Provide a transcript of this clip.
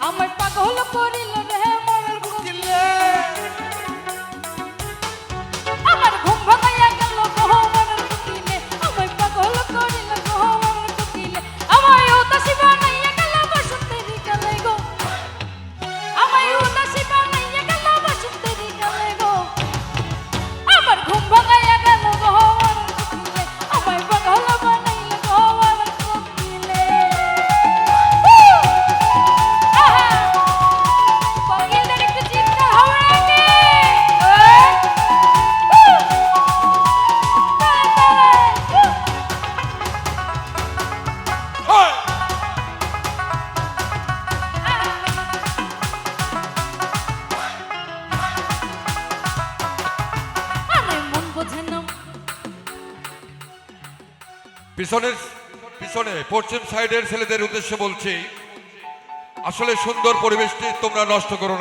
আমার পাগল করিল পিছনের পিছনে পশ্চিম সাইডের ছেলেদের উদ্দেশ্যে বলছি আসলে সুন্দর পরিবেশটি তোমরা নষ্ট করো না।